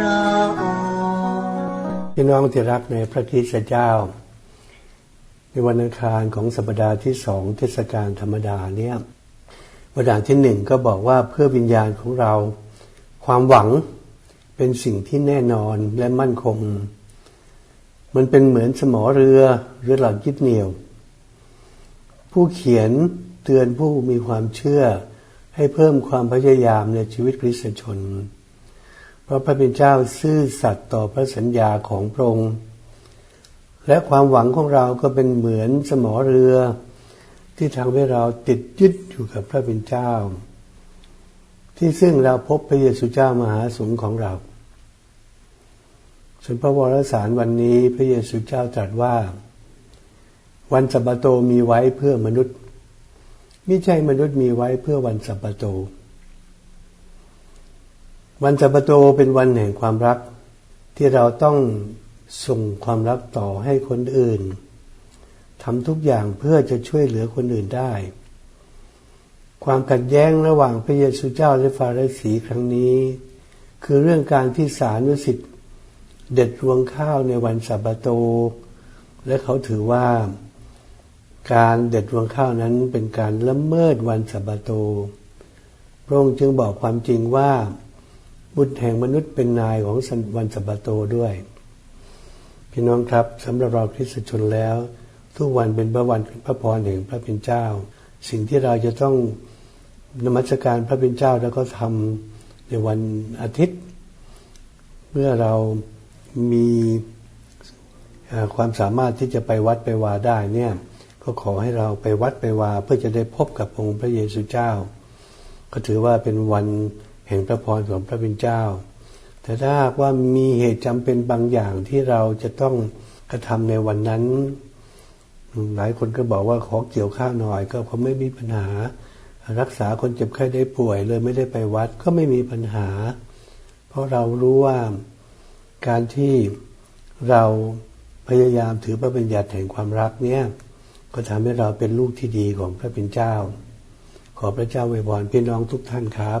ระองค์พี่น้องที่รักในพระคริสตเจ้า ในวันอังคารของสัปดาห์ที่สองเทศกาลธรรมดาเนี่ยวันดาที่หนึ่งก็บอกว่าเพื่อวิญญาณของเรา ความหวังเป็นสิ่งที่แน่นอนและมั่นคง มันเป็นเหมือนสมอเรือหรือหลักยึดเหนี่ยว ผู้เขียนเตือนผู้มีความเชื่อให้เพิ่มความพยายามในชีวิตคริสตชน เพราะพระเป็นเจ้าซื่อสัตย์ต่อพระสัญญาของพระองค์และความหวังของเราก็เป็นเหมือนสมอเรือ ที่ทำให้เราติดยึดอยู่กับพระเป็นเจ้า ที่ซึ่งเราพบพระเยซูเจ้ามหาสูงของเราส่วนพระวรสารวันนี้พระเยซูเจ้าตรัสว่า วันสัปโตมีไว้เพื่อมนุษย์ ไม่ใช่มนุษย์มีไว้เพื่อวันสัปโต วันสัปโตเป็นวันแห่งความรัก ที่เราต้องส่งความรักต่อให้คนอื่นทำทุกอย่างเพื่อจะช่วยเหลือคนอื่นได้ ความขัดแย้งระหว่างพระเยซูเจ้าและฟาริสีครั้งนี้ คือเรื่องการที่สานุสิทธิ์เด็ดรวงข้าวในวันสัปโต และเขาถือว่า การเด็ดรวงข้าวนั้นเป็นการละเมิดวันสัปโต พระองค์จึงบอกความจริงว่า บุตรแห่งมนุษย์เป็นนายของวันสัปโตด้วย พี่น้องครับสำหรับเราคริสตชนแล้ว ทุกวันเป็นพระวันพระพรแห่งพระเป็นเจ้า สิ่งที่เราจะต้องนมัสการพระเป็นเจ้าแล้วก็ทำในวันอาทิตย์ เมื่อเรามีความสามารถที่จะไปวัดไปวาได้เนี่ยก็ขอให้เราไปวัดไปวาเพื่อจะได้พบกับองค์พระเยซูเจ้า ก็ถือว่าเป็นวัน แห่งพระพรของพระเป็นเจ้า แต่ถ้าหากว่ามีเหตุจำเป็นบางอย่างที่เราจะต้องกระทำในวันนั้น หลายคนก็บอกว่าขอเกี่ยวข้าวหน่อยก็เขาไม่มีปัญหา รักษาคนเจ็บไข้ได้ป่วยเลยไม่ได้ไปวัดก็ไม่มีปัญหา เพราะเรารู้ว่าการที่เราพยายามถือพระบัญญัติแห่งความรักเนี่ยก็ทำให้เราเป็นลูกที่ดีของพระเป็นเจ้า ขอพระเจ้าไวยพรพี่น้องทุกท่านครับ